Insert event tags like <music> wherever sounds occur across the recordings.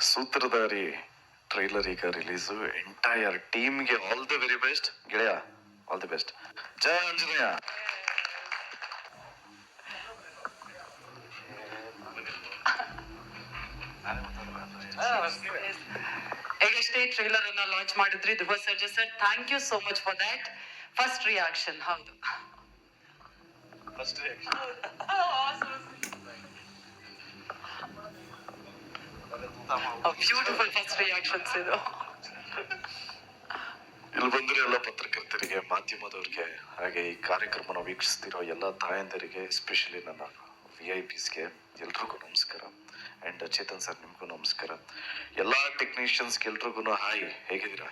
ಸೂತ್ರಧಾರಿ trailer ಈಗ release entire ಟೀಮ್ಗೆ all the very best ಗೆಳೆಯ all the best Jaya Anjaneya. ಈಗಷ್ಟೇ ಟ್ರೈಲರ್ ಅನ್ನ ಲಾಂಚ್ ಮಾಡಿದ್ರಿ Dhruva Sarja sir thank you so much for that first reaction ಹೌದು. <laughs> Beautiful first reactions ಇದು ಇಲ್ಲಿ ಬಂದಿರೋ ಎಲ್ಲ ಪತ್ರಕರ್ತರಿಗೆ, ಮಾಧ್ಯಮದವ್ರಿಗೆ, ಹಾಗೆ ಈ ಕಾರ್ಯಕ್ರಮನ ವೀಕ್ಷಿಸ್ತಿರೋ ಎಲ್ಲ ತಾಯಂದರಿಗೆ ಎಸ್ಪೆಷಲಿ ನನ್ನ ವಿ ಐ ಪಿಸ್ಗೆ ಎಲ್ರಿಗೂ ನಮಸ್ಕಾರ. ಆ್ಯಂಡ್ ಚೇತನ್ ಸರ್, ನಿಮಗೂ ನಮಸ್ಕಾರ. ಎಲ್ಲ ಟೆಕ್ನಿಷಿಯನ್ಸ್ಗೆ ಎಲ್ರಿಗೂ ಹಾಯ್ ಹೇಗಿದ್ದೀರಾ?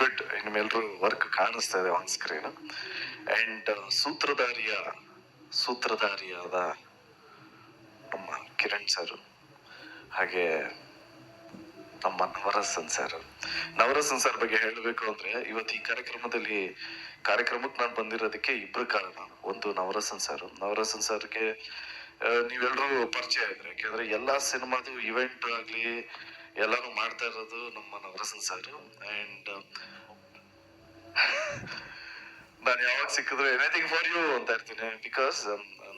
ಗುಡ್ ನಿಮ್ಮೆಲ್ಲರೂ ವರ್ಕ್ ಕಾಣಿಸ್ತಾ ಇದೆ ಆನ್ ಸ್ಕ್ರೀನ್ ಆ್ಯಂಡ್ ಸೂತ್ರಧಾರಿಯ, ಸೂತ್ರಧಾರಿಯಾದ ಕಿರಣ್ ಸರ್ ಹಾಗೆ ನಮ್ಮ ನವರಸನ್ ಸರ್ ನವರಸನ್ ಸರ್ ಬಗ್ಗೆ ಹೇಳಬೇಕು ಅಂದ್ರೆ ಇವತ್ತು ಈ ಕಾರ್ಯಕ್ರಮದಲ್ಲಿ ಕಾರ್ಯಕ್ರಮಕ್ಕೆ ನಾನು ಬಂದಿರೋದಕ್ಕೆ ಇಬ್ರು ಕಾರಣ. ಒಂದು ನವರಸನ್ ಸರ್ ನವರಸನ್ ಸರ್ಗೆ ನೀವೆಲ್ಲರೂ ಪರಿಚಯ ಇದ್ರೆ ಯಾಕೆಂದ್ರೆ ಎಲ್ಲಾ ಸಿನಿಮಾದು ಇವೆಂಟ್ ಆಗ್ಲಿ ಎಲ್ಲಾನು ಮಾಡ್ತಾ ಇರೋದು ನಮ್ಮ ನವರಸನ್ ಸರ್ ಅಂಡ್ ನಾನು ಯಾವಾಗ ಸಿಕ್ಕಿದ್ರೆ ಎನಿಥಿಂಗ್ ಫಾರ್ ಯು ಅಂತ ಇರ್ತೀನಿ. ಬಿಕಾಸ್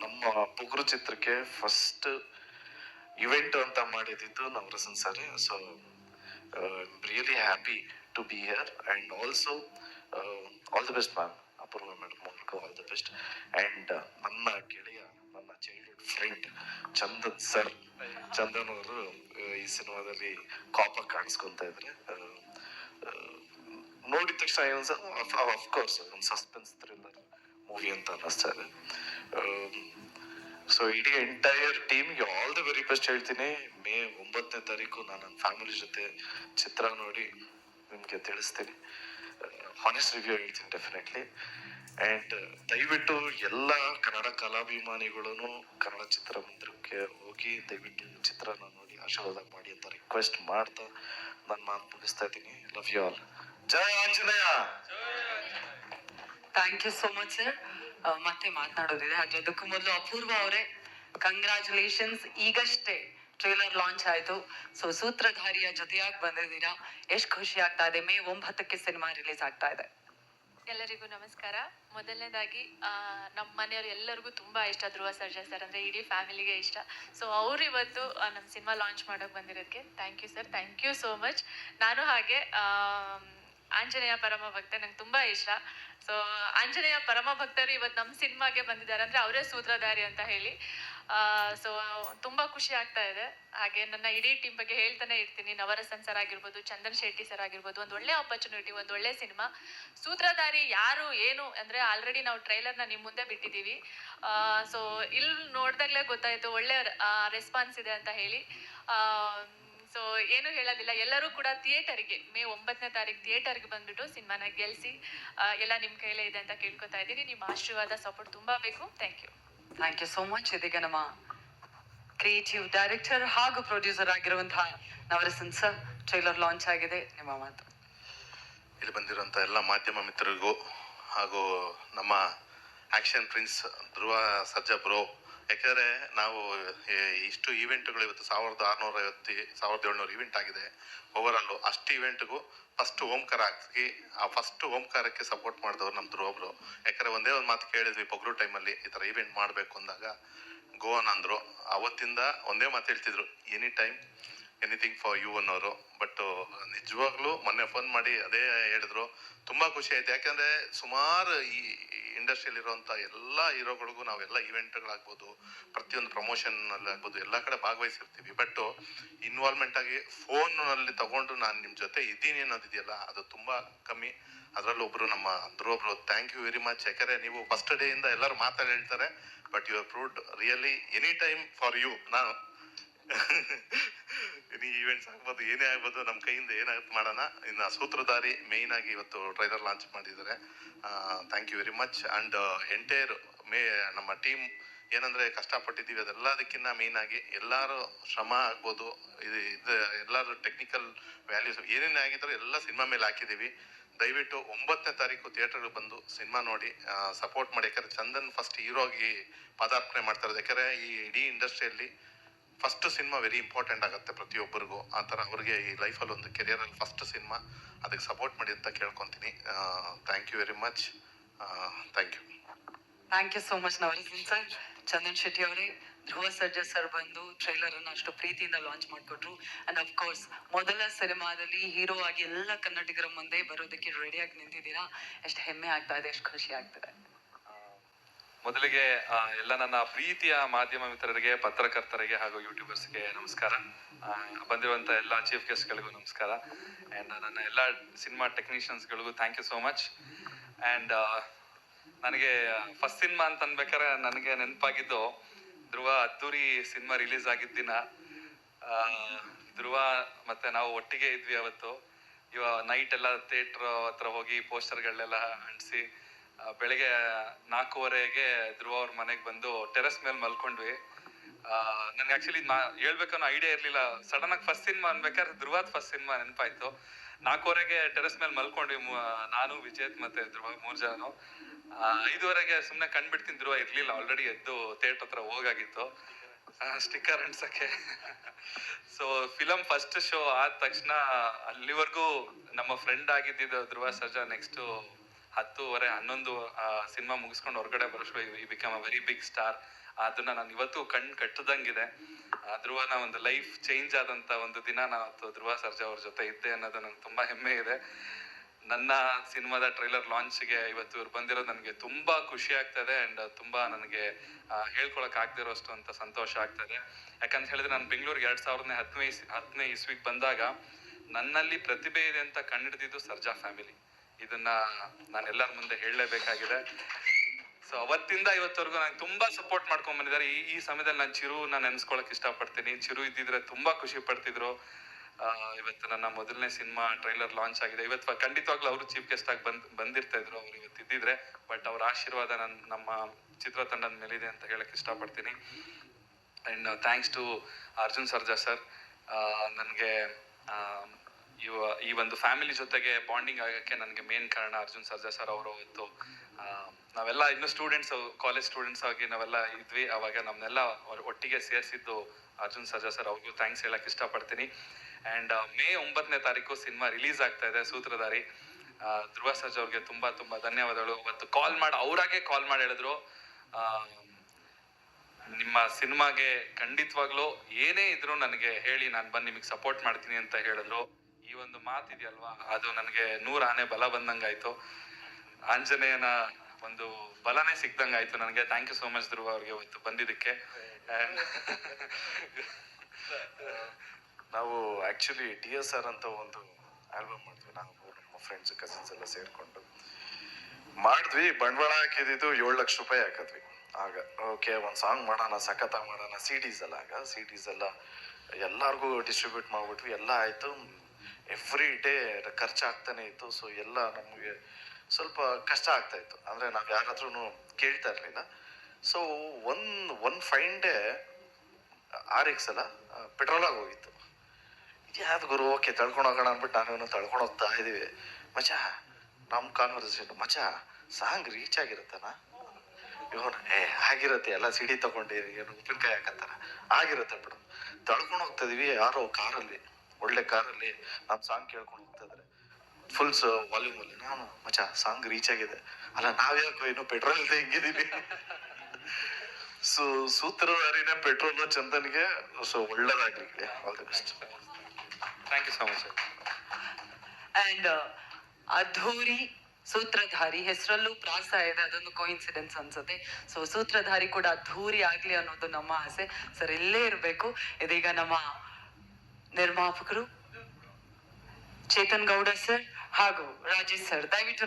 ನಮ್ಮ ಪುಗುರು ಚಿತ್ರಕ್ಕೆ ಫಸ್ಟ್ ಇವೆಂಟ್ ಅಂತ ಮಾಡಿದ್ದು Rasan sir so really happy to be here and also all the best ma'am Apoorva madam all the best and ನನ್ನ ಗೆಳೆಯ, ನನ್ನ childhood friend Chandan sir Chandan ಅವರು ಈ ಸಿನಿಮಾದಲ್ಲಿ ಕಾಪ ಕಾಣಿಸ್ಕೊಂತ ಇದ್ರೆ. ನೋಡಿದ ತಕ್ಷಣ ಆಫ್ ಅಫ್ಕೋರ್ಸ್ ಒಂದು ಸಸ್ಪೆನ್ಸ್ ಥ್ರಿಲ್ಲರ್ ಮೂವಿ ಅಂತ ಅನ್ನಿಸ್ತಾ ಇದೆ. ಸೊ ಇಡೀ ಎಂಟೈರ್ ಟೀಮ್ಗೆ ಆಲ್ ದ ವೆರಿ ಬೆಸ್ಟ್ ಹೇಳ್ತೀನಿ. ಮೇ ಒಂಬತ್ತನೇ ತಾರೀಕು ನಾನು ನನ್ನ ಫ್ಯಾಮಿಲಿ ಜೊತೆ ಚಿತ್ರ ನೋಡಿ ನಿಮಗೆ ತಿಳಿಸ್ತೀನಿ. ಹಾನೆಸ್ಟ್ ರಿವ್ಯೂ ಹೇಳ್ತೀನಿ ಡೆಫಿನೆಟ್ಲಿ ಆ್ಯಂಡ್ ದಯವಿಟ್ಟು ಎಲ್ಲ ಕನ್ನಡ ಕಲಾಭಿಮಾನಿಗಳೂ ಕನ್ನಡ ಚಿತ್ರಮಂದಿರಕ್ಕೆ ಹೋಗಿ ದಯವಿಟ್ಟು ಚಿತ್ರನ ನೋಡಿ, ಆಶೀರ್ವಾದ ಮಾಡಿ ಅಂತ ರಿಕ್ವೆಸ್ಟ್ ಮಾಡ್ತಾ ನಾನು ಮಾತು ಮುಗಿಸ್ತಾ ಇದ್ದೀನಿ. Love you all Jaya Anjaneya. Thank you so much sir ಮತ್ತೆ ಮಾತನಾಡೋದಿದೆ. ಹಾಗೆ ಅದಕ್ಕೂ ಮೊದಲು ಅಪೂರ್ವ ಅವರೇ ಕಂಗ್ರಾಚುಲೇಷನ್ಸ್ ಈಗಷ್ಟೇ ಟ್ರೇಲರ್ ಲಾಂಚ್ ಆಯ್ತು. ಸೊ ಸೂತ್ರಧಾರಿಯ ಜೊತೆಯಾಗಿ ಬಂದಿದ್ದೀರಾ. ಎಷ್ಟು ಖುಷಿ ಆಗ್ತಾ ಇದೆ. ಮೇ ಒಂಬತ್ತಕ್ಕೆ ಸಿನಿಮಾ ರಿಲೀಸ್ ಆಗ್ತಾ ಇದೆ. ಎಲ್ಲರಿಗೂ ನಮಸ್ಕಾರ. ಮೊದಲನೇದಾಗಿ ನಮ್ಮ ಮನೆಯವ್ರು ಎಲ್ಲರಿಗೂ ತುಂಬಾ ಇಷ್ಟ ಧ್ರುವ ಸರ್ಜಾ ಸರ್ ಅಂದ್ರೆ ಇಡೀ ಫ್ಯಾಮಿಲಿಗೆ ಇಷ್ಟ. ಸೊ ಅವ್ರು ಇವತ್ತು ನಮ್ಮ ಸಿನಿಮಾ ಲಾಂಚ್ ಮಾಡೋಕೆ ಬಂದಿರೋದಕ್ಕೆ thank you sir thank you so much ನಾನು ಹಾಗೆ ಆಂಜನೇಯ ಪರಮ ಭಕ್ತ ನಂಗೆ ತುಂಬಾ ಇಷ್ಟ. ಸೊ ಆಂಜನೇಯ ಪರಮ ಭಕ್ತರು ಇವತ್ತು ನಮ್ಮ ಸಿನಿಮಾಗೆ ಬಂದಿದ್ದಾರೆ ಅಂದ್ರೆ ಅವರೇ ಸೂತ್ರಧಾರಿ ಅಂತ ಹೇಳಿ. ಸೊ ತುಂಬಾ ಖುಷಿ ಆಗ್ತಾ ಇದೆ. ಹಾಗೆ ನನ್ನ ಇಡೀ ಟೀಮ್ ಬಗ್ಗೆ ಹೇಳ್ತಾನೆ ಇರ್ತೀನಿ. ನವರಸನ್ ಸರ್ ಆಗಿರ್ಬೋದು, ಚಂದನ್ ಶೆಟ್ಟಿ ಸರ್ ಆಗಿರ್ಬೋದು, ಒಂದು ಒಳ್ಳೆ ಆಪರ್ಚುನಿಟಿ ಒಂದು ಒಳ್ಳೆ ಸಿನಿಮಾ. ಸೂತ್ರಧಾರಿ ಯಾರು, ಏನು ಅಂದ್ರೆ ಆಲ್ರೆಡಿ ನಾವು ಟ್ರೈಲರ್ನ ನಿಮ್ಮ ಮುಂದೆ ಬಿಟ್ಟಿದ್ದೀವಿ. ಸೊ ಇಲ್ಲಿ ನೋಡಿದಾಗಲೇ ಗೊತ್ತಾಯ್ತು ಒಳ್ಳೆ ರೆಸ್ಪಾನ್ಸ್ ಇದೆ ಅಂತ ಹೇಳಿ. ಸೊ ಏನು ಹೇಳೋದಿಲ್ಲ. ಎಲ್ಲರೂ ಕೂಡ ಥಿಯೇಟರ್ಗೆ ಮೇ ಒಂಬತ್ತನೇ ತಾರೀಕು ಥಿಯೇಟರ್ಗೆ ಬಂದ್ಬಿಟ್ಟು ಸಿನಿಮಾನ ಗೆಲ್ಲಿಸಿ ಎಲ್ಲ ನಿಮ್ಮ ಕೈಲೇ ಇದೆ ಅಂತ ಕೇಳ್ಕೊತಾ ಇದ್ದೀನಿ. ನಿಮ್ಮ ಆಶೀರ್ವಾದ ಸಪೋರ್ಟ್ ತುಂಬಾ ಬೇಕು. Thank you thank you so much ಇದೀಗ ನಮ್ಮ ಕ್ರಿಯೇಟಿವ್ ಡೈರೆಕ್ಟರ್ ಹಾಗೂ ಪ್ರೊಡ್ಯೂಸರ್ ಆಗಿರುವಂತಹ ನವರಸನ್ ಸರ್ ಟ್ರೈಲರ್ ಲಾಂಚ್ ಆಗಿದೆ. ನಿಮ್ಮ ಮಾತು. ಇಲ್ಲಿ ಬಂದಿರುವಂಥ ಎಲ್ಲ ಮಾಧ್ಯಮ ಮಿತ್ರರಿಗೂ ಹಾಗೂ ನಮ್ಮ action prince Dhruva Sarja bro ಯಾಕಂದರೆ ನಾವು ಇಷ್ಟು ಈವೆಂಟ್ಗಳು ಇವತ್ತು ಸಾವಿರದ ಆರುನೂರ ಐವತ್ತು, ಸಾವಿರದ ಏಳ್ನೂರು ಈವೆಂಟ್ ಆಗಿದೆ. ಓವರಾಲು ಅಷ್ಟು ಈವೆಂಟ್ಗೂ ಫಸ್ಟ್ ಓಂಕಾರ ಹಾಕಿ ಆ ಫಸ್ಟ್ ಓಂಕಾರಕ್ಕೆ ಸಪೋರ್ಟ್ ಮಾಡಿದವರು ನಮ್ಮ ಧ್ರುವ ಬ್ರೋ ಯಾಕಂದರೆ ಒಂದೇ ಒಂದು ಮಾತು ಕೇಳಿದ್ವಿ, ಪೊಗ್ರು ಟೈಮಲ್ಲಿ ಈ ಥರ ಈವೆಂಟ್ ಮಾಡಬೇಕು ಅಂದಾಗ. ಗೋವನ್ ಅಂದರು. ಅವತ್ತಿಂದ ಒಂದೇ ಮಾತು ಹೇಳ್ತಿದ್ರು any time anything for you ಅನ್ನೋರು. ಬಟ್ ನಿಜವಾಗ್ಲೂ ಮೊನ್ನೆ ಫೋನ್ ಮಾಡಿ ಅದೇ ಹೇಳಿದ್ರು. ತುಂಬಾ ಖುಷಿ ಆಯ್ತು. ಯಾಕಂದ್ರೆ ಸುಮಾರು ಈ ಇಂಡಸ್ಟ್ರಿಯಲ್ಲಿ ಇರುವಂತ ಎಲ್ಲ ಹೀರೋಗಳಿಗೂ ನಾವೆಲ್ಲ ಇವೆಂಟ್ಗಳಾಗ್ಬೋದು ಪ್ರತಿಯೊಂದು ಪ್ರಮೋಷನ್ ಅಲ್ಲಿ ಆಗ್ಬೋದು ಎಲ್ಲ ಕಡೆ ಭಾಗವಹಿಸಿರ್ತೀವಿ. ಬಟ್ ಇನ್ವಾಲ್ವ್ಮೆಂಟ್ ಆಗಿ ಫೋನ್ನಲ್ಲಿ ತಗೊಂಡು ನಾನು ನಿಮ್ಮ ಜೊತೆ ಇದ್ದೀನಿ ಅನ್ನೋದಿದೆಯಲ್ಲ ಅದು ತುಂಬಾ ಕಮ್ಮಿ. ಅದ್ರಲ್ಲಿ ಒಬ್ರು ನಮ್ಮ ಧ್ರುವಬ್ರು ಥ್ಯಾಂಕ್ ಯು ವೆರಿ ಮಚ್ ಯಾಕಂದ್ರೆ ನೀವು ಫಸ್ಟ್ ಡೇ ಇಂದ ಎಲ್ಲರೂ ಮಾತಾಡಿ ಹೇಳ್ತಾರೆ but you are proved really any time for you ನಾನು <laughs> ಎನಿ ಈವೆಂಟ್ಸ್ ಆಗ್ಬೋದು, ಏನೇ ಆಗ್ಬೋದು ನಮ್ಮ ಕೈಯಿಂದ ಏನಾಗುತ್ತೆ ಮಾಡೋಣ? ಇನ್ನು ಸೂತ್ರಧಾರಿ ಮೇಯ್ನ್ ಆಗಿ ಇವತ್ತು ಟ್ರೈಲರ್ ಲಾಂಚ್ ಮಾಡಿದ್ದಾರೆ. Thank you very much and entire May, ನಮ್ಮ ಟೀಮ್ ಏನಂದ್ರೆ ಕಷ್ಟಪಟ್ಟಿದ್ದೀವಿ, ಅದೆಲ್ಲದಕ್ಕಿಂತ ಮೇಯ್ನ್ ಆಗಿ ಎಲ್ಲರೂ ಶ್ರಮ ಆಗ್ಬೋದು. ಇದು ಇದು ಎಲ್ಲರೂ ಟೆಕ್ನಿಕಲ್ ವ್ಯಾಲ್ಯೂಸ್ ಏನೇನೇ ಆಗಿದ್ರು ಎಲ್ಲ ಸಿನಿಮಾ ಮೇಲೆ ಹಾಕಿದ್ದೀವಿ. ದಯವಿಟ್ಟು ಒಂಬತ್ತನೇ ತಾರೀಕು ಥಿಯೇಟರ್ಗೆ ಬಂದು ಸಿನಿಮಾ ನೋಡಿ ಸಪೋರ್ಟ್ ಮಾಡಿ. ಯಾಕಂದ್ರೆ ಚಂದನ್ ಫಸ್ಟ್ ಹೀರೋ ಆಗಿ ಪದಾರ್ಪಣೆ ಮಾಡ್ತಾರೆ ಯಾಕಂದ್ರೆ ಈ ಇಡೀ ಇಂಡಸ್ಟ್ರಿಯಲ್ಲಿ ಫಸ್ಟ್ ಸಿನಿಮಾ ವೆರಿ ಇಂಪಾರ್ಟೆಂಟ್ ಆಗುತ್ತೆ ಪ್ರತಿಯೊಬ್ಬರಿಗೂ. ಆ ಥರ ಅವ್ರಿಗೆ ಈ ಲೈಫಲ್ಲಿ ಒಂದು ಕೆರಿಯರಲ್ಲಿ ಫಸ್ಟ್ ಸಿನಿಮಾ ಅದಕ್ಕೆ ಸಪೋರ್ಟ್ ಮಾಡಿ ಅಂತ ಕೇಳ್ಕೊತೀನಿ. Thank you very much thank you thank you so much Navarasan sir Chandan Shetty ಅವರೇ, ಧ್ರುವ ಸರ್ಜಾ ಸರ್ ಬಂದು ಟ್ರೈಲರ್ ಅನ್ನು ಅಷ್ಟು ಪ್ರೀತಿಯಿಂದ ಲಾಂಚ್ ಮಾಡಿಕೊಟ್ರು. ಅಂಡ್ ಅಫ್ ಕೋರ್ಸ್ ಮೊದಲ ಸಿನಿಮಾದಲ್ಲಿ ಹೀರೋ ಆಗಿ ಎಲ್ಲ ಕನ್ನಡಿಗರ ಮುಂದೆ ಬರೋದಕ್ಕೆ ರೆಡಿಯಾಗಿ ನಿಂತಿದ್ದೀರಾ? ಎಷ್ಟು ಹೆಮ್ಮೆ ಆಗ್ತಾ ಇದೆ, ಎಷ್ಟು ಖುಷಿ ಆಗ್ತದೆ ಮೊದಲಿಗೆ ಎಲ್ಲ ನನ್ನ ಪ್ರೀತಿಯ ಮಾಧ್ಯಮ ಮಿತ್ರರಿಗೆ, ಪತ್ರಕರ್ತರಿಗೆ ಹಾಗೂ ಯೂಟ್ಯೂಬರ್ಸ್ಗೆ ನಮಸ್ಕಾರ. ಬಂದಿರುವಂಥ ಎಲ್ಲ ಚೀಫ್ ಗೆಸ್ಟ್ಗಳಿಗೂ ನಮಸ್ಕಾರ. ಆ್ಯಂಡ್ ನನ್ನ ಎಲ್ಲ cinema ಟೆಕ್ನಿಷಿಯನ್ಸ್ಗಳಿಗೂ thank you so much and ನನಗೆ ಫಸ್ಟ್ ಸಿನಿಮಾ ಅಂತ ಅನ್ಬೇಕಾದ್ರೆ ನನಗೆ ನೆನಪಾಗಿದ್ದು ಧ್ರುವ ಅದ್ದೂರಿ ಸಿನಿಮಾ ರಿಲೀಸ್ ಆಗಿದ್ದ ದಿನ. ಧ್ರುವ ಮತ್ತೆ ನಾವು ಒಟ್ಟಿಗೆ ಇದ್ವಿ ಅವತ್ತು. ಇವ ನೈಟ್ ಎಲ್ಲ ಥಿಯೇಟ್ರ್ ಹತ್ರ ಹೋಗಿ ಪೋಸ್ಟರ್ಗಳನ್ನೆಲ್ಲ ಅಂಟಿಸಿ ಬೆಳಗ್ಗೆ ನಾಲ್ಕೂವರೆಗೆ ಧ್ರುವ ಅವ್ರ ಮನೆಗೆ ಬಂದು ಟೆರೆಸ್ ಮೇಲೆ ಮಲ್ಕೊಂಡ್ವಿ. ನನ್ಗೆ ಆಕ್ಚುಲಿ ಹೇಳ್ಬೇಕನ್ನೋ ಐಡಿಯಾ ಇರ್ಲಿಲ್ಲ. ಸಡನ್ ಆಗಿ ಫಸ್ಟ್ ಸಿನಿಮಾ ಅನ್ಬೇಕಾದ್ರೆ ಧ್ರುವದ್ ಫಸ್ಟ್ ಸಿನಿಮಾ ನೆನಪಾಯ್ತು. ನಾಲ್ಕೂವರೆಗೆ ಟೆರೆಸ್ ಮೇಲೆ ಮಲ್ಕೊಂಡ್ವಿ ನಾನು, ವಿಜೇತ್ ಮತ್ತೆ ಧ್ರುವ ಮೂರ್ ಜನನು. ಐದುವರೆಗೆ ಸುಮ್ನೆ ಕಂಡ್ಬಿಡ್ತೀನಿ ಧ್ರುವ ಇರ್ಲಿಲ್ಲ. ಆಲ್ರೆಡಿ ಎದ್ದು ಥಿಯೇಟರ್ ಹತ್ರ ಹೋಗಾಗಿತ್ತು. ಸ್ಟಿಕ್ಕರ್ ಅಂಟ್ಸಕ್ಕೆ. ಸೊ ಫಿಲಮ್ ಫಸ್ಟ್ ಶೋ ಆದ ತಕ್ಷಣ ಅಲ್ಲಿವರೆಗೂ ನಮ್ಮ ಫ್ರೆಂಡ್ ಆಗಿದ್ದಿದ್ದು ಧ್ರುವ ಸರ್ಜಾ ನೆಕ್ಸ್ಟ್ ಹತ್ತುವರೆ, ಹನ್ನೊಂದು ಸಿನಿಮಾ ಮುಗಿಸ್ಕೊಂಡು ಹೊರಗಡೆ ಬರೋಷ್ಟು ಈ become a very big star ಅದನ್ನ ನಾನು ಇವತ್ತು ಕಣ್ ಕಟ್ಟದಂಗಿದೆ. ಧ್ರುವನ ಒಂದು ಲೈಫ್ ಚೇಂಜ್ ಆದಂತ ಒಂದು ದಿನ ನಾನು ಧ್ರುವ, ಸರ್ಜಾ ಅವ್ರ ಜೊತೆ ಇದ್ದೆ ಅನ್ನೋದು ನಂಗೆ ತುಂಬಾ ಹೆಮ್ಮೆ ಇದೆ. ನನ್ನ ಸಿನಿಮಾದ ಟ್ರೈಲರ್ ಲಾಂಚ್ಗೆ ಇವತ್ತು ಇವ್ರು ಬಂದಿರೋದು ನನಗೆ ತುಂಬಾ ಖುಷಿ ಆಗ್ತದೆ ಅಂಡ್ ತುಂಬಾ ನನಗೆ ಹೇಳ್ಕೊಳಕ್ ಆಗ್ದಿರೋಷ್ಟು ಅಂತ ಸಂತೋಷ ಆಗ್ತದೆ. ಯಾಕಂತ ಹೇಳಿದ್ರೆ ನಾನು ಬೆಂಗಳೂರಿಗೆ ಎರಡ್ ಸಾವಿರದ ಹತ್ತನೇ ಹತ್ತನೇ ಇಸ್ವಿಗೆ ಬಂದಾಗ ನನ್ನಲ್ಲಿ ಪ್ರತಿಭೆ ಇದೆ ಅಂತ ಕಂಡಿಡಿದಿದ್ದು ಸರ್ಜಾ ಫ್ಯಾಮಿಲಿ ಇದನ್ನ ನಾನು ಎಲ್ಲರ ಮುಂದೆ ಹೇಳಲೇಬೇಕಾಗಿದೆ. ಸೊ ಅವತ್ತಿಂದ ಇವತ್ತವರೆಗೂ ನಂಗೆ ತುಂಬಾ ಸಪೋರ್ಟ್ ಮಾಡ್ಕೊಂಡ್ ಬಂದಿದ್ದಾರೆ. ಈ ಈ ಸಮಯದಲ್ಲಿ ನಾನು ಚಿರು ನಾನು ನೆನೆಸ್ಕೊಳಕ್ ಇಷ್ಟಪಡ್ತೀನಿ. ಚಿರು ಇದ್ದಿದ್ರೆ ತುಂಬಾ ಖುಷಿ ಪಡ್ತಿದ್ರು. ಇವತ್ತು ನನ್ನ ಮೊದಲನೇ ಸಿನಿಮಾ ಟ್ರೈಲರ್ ಲಾಂಚ್ ಆಗಿದೆ. ಇವತ್ತು ಖಂಡಿತವಾಗ್ಲೂ ಅವರು ಚೀಫ್ ಗೆಸ್ಟ್ ಆಗಿ ಬಂದ್, ಬಂದಿರ್ತಾ ಇದ್ರು ಅವ್ರು ಇವತ್ತು ಇದ್ದಿದ್ರೆ. ಬಟ್ ಅವ್ರ ಆಶೀರ್ವಾದ ನನ್, ನಮ್ಮ ಚಿತ್ರತಂಡದ ಮೇಲಿದೆ ಅಂತ ಹೇಳಕ್ ಇಷ್ಟಪಡ್ತೀನಿ. And thanks to Arjun Sarja sir. ನನಗೆ ಇವ, ಈ ಒಂದು ಫ್ಯಾಮಿಲಿ ಜೊತೆಗೆ ಬಾಂಡಿಂಗ್ ಆಗಕ್ಕೆ ನನಗೆ ಮೇನ್ ಕಾರಣ ಅರ್ಜುನ್ ಸರ್ಜಾ ಸರ್ ಅವರು ಇತ್ತು ನಾವೆಲ್ಲ ಇನ್ನು ಸ್ಟೂಡೆಂಟ್ಸ್ ಕಾಲೇಜ್ ಸ್ಟೂಡೆಂಟ್ಸ್ ಆಗಿ ನಾವೆಲ್ಲ ಇದ್ವಿ. ಅವಾಗ ನಮ್ಮನ್ನೆಲ್ಲ ಒಟ್ಟಿಗೆ ಸೇರಿಸಿದ್ದು ಅರ್ಜುನ್ ಸರ್ಜಾ ಸರ್ ಅವ್ರಿಗೂ ಥ್ಯಾಂಕ್ಸ್ ಹೇಳಕ್ ಇಷ್ಟಪಡ್ತೀನಿ. ಅಂಡ್ ಮೇ ಒಂಬತ್ತನೇ ತಾರೀಕು ಸಿನಿಮಾ ರಿಲೀಸ್ ಆಗ್ತಾ ಇದೆ ಸೂತ್ರಧಾರಿ. ಧ್ರುವ ಸರ್ಜಾ ಅವ್ರಿಗೆ ತುಂಬಾ ತುಂಬಾ ಧನ್ಯವಾದಗಳು. ಅವತ್ತು ಕಾಲ್ ಮಾಡಿ, ಅವರಾಗೆ ಕಾಲ್ ಮಾಡಿ ಹೇಳಿದ್ರು. ನಿಮ್ಮ ಸಿನಿಮಾಗೆ ಖಂಡಿತವಾಗ್ಲೂ ಏನೇ ಇದ್ರು ನನಗೆ ಹೇಳಿ, ನಾನು ಬಂದು ನಿಮಗೆ ಸಪೋರ್ಟ್ ಮಾಡ್ತೀನಿ ಅಂತ ಹೇಳಿದ್ರು. ಈ ಒಂದು ಮಾತಿದೆಯಲ್ವಾ? ಅದು ನನಗೆ ನೂರ ಆನೆ ಬಲ ಬಂದಂಗಾಯ್ತು. ಆಂಜನೇಯನ ಒಂದು ಬಲನೇ ಸಿಕ್ದಂಗಾಯ್ತು ನನಗೆ. Thank you so much Dhruva ಅವ್ರಿಗೆ ಹೋಯ್ತು ಬಂದಿದ್ದಕ್ಕೆ. ನಾವು ಆಕ್ಚುಲಿ ಟಿ ಎಸ್ ಆರ್ ಅಂತ ಒಂದು ಆಲ್ಬಮ್ ಮಾಡಿದ್ವಿ. ನಾವು ನಮ್ಮ ಫ್ರೆಂಡ್ಸ್ ಕಸಿನ್ಸ್ ಎಲ್ಲ ಸೇರ್ಕೊಂಡು. ಮಾಡಿದ್ವಿ. ಬಂಡವಾಳ ಹಾಕಿದ್ದು ಏಳು ಲಕ್ಷ ರೂಪಾಯಿ ಹಾಕಿದ್ವಿ. ಆಗ ಓಕೆ ಒಂದು ಸಾಂಗ್ ಮಾಡೋಣ ಸಖತ್ತಾಗಿ ಮಾಡೋಣ ಸಿ ಡೀಸ್ ಎಲ್ಲ ಆಗ. ಸಿ ಡೀಸ್ ಎಲ್ಲ ಎಲ್ಲರಿಗೂ ಡಿಸ್ಟ್ರಿಬ್ಯೂಟ್ ಮಾಡ್ಬಿಟ್ವಿ. ಎಲ್ಲ ಆಯಿತು. ಎವ್ರಿ ಡೇ ಖರ್ಚಾಗ್ತಾನೆ ಇತ್ತು. ಸೊ ಎಲ್ಲ ನಮಗೆ ಸ್ವಲ್ಪ ಕಷ್ಟ ಆಗ್ತಾ ಇತ್ತು. ಅಂದರೆ ನಾವು ಯಾರಾದ್ರೂ ಕೇಳ್ತಾ ಇರಲಿಲ್ಲ. So one one fine day R X ಅಲ್ಲ ಪೆಟ್ರೋಲಾಗಿ ಹೋಗಿತ್ತು. ಯಾವ್ದು ಗುರು, ಓಕೆ, ತಳ್ಕೊಂಡು ಹೋಗೋಣ ಅಂದ್ಬಿಟ್ಟು ನಾವೇನು ತಳ್ಕೊಂಡು ಹೋಗ್ತಾ ಇದೀವಿ. ಮಚಾ ನಮ್ಮ ಕಾನ್ವರ್ಸೇಷನ್ ಮಚಾ ಸಾಂಗ್ ರೀಚ್ ಆಗಿರುತ್ತಾನ? ಇವನು ಏ, ಆಗಿರತ್ತೆ, ಎಲ್ಲ ಸಿಡಿ ತಗೊಂಡು ಏನು ಉಪ್ಪಿನಕಾಯಿ ಹಾಕತ್ತಾರ? ಆಗಿರತ್ತೆ ಬಿಡು. ತಳ್ಕೊಂಡು ಹೋಗ್ತಾ ಇದೀವಿ ಯಾರೋ ಕಾರಲ್ಲಿ. ಒಳ್ಳೆ ಕಾರಲ್ಲಿ ನಮ್ಮ ಸಾಂಗ್ ಕೇಳ್ಕೊಂಡು ಹೋಗ್ತಾ ಇದಾರೆ ಫುಲ್ ವಾಲ್ಯೂಮ್ ಅಲ್ಲಿ. ನಾನು ಮಚ ಸಾಂಗ್ ರೀಚ್ ಆಗಿದೆ. ಅಲ್ಲ ನಾವ್ಯಾಕೋ ಏನು ಪೆಟ್ರೋಲ್ ಹೆಂಗಿದೀವಿ ಸೊ ಸೂತ್ರಧಾರಿನ ಪೆಟ್ರೋಲ್ ಚಂದನ್ಗೆ ಸೊ ಒಳ್ಳೇದಾಗ್ಲಿ all the best thank you so much and ಅದ್ಧೂರಿ ಸೂತ್ರಧಾರಿ ಹೆಸರಲ್ಲೂ ಪ್ರಾಸ ಇದೆ ಅದೊಂದು ಕೋಇನ್ಸಿಡೆನ್ಸ್ ಅನ್ಸುತ್ತೆ. ಸೊ ಸೂತ್ರಧಾರಿ ಕೂಡ ಅದ್ಧೂರಿ ಆಗ್ಲಿ ಅನ್ನೋದು ನಮ್ಮ ಆಸೆ. ಸರ್ ಇಲ್ಲೇ ಇರಬೇಕು. ಇದೀಗ ನಮ್ಮ ನಿರ್ಮಾಪಕರು ಚೇತನ್ ಗೌಡ ಸರ್ ಹಾಗೂ ರಾಜೇಶ್ ಸರ್. ದಯವಿಟ್ಟು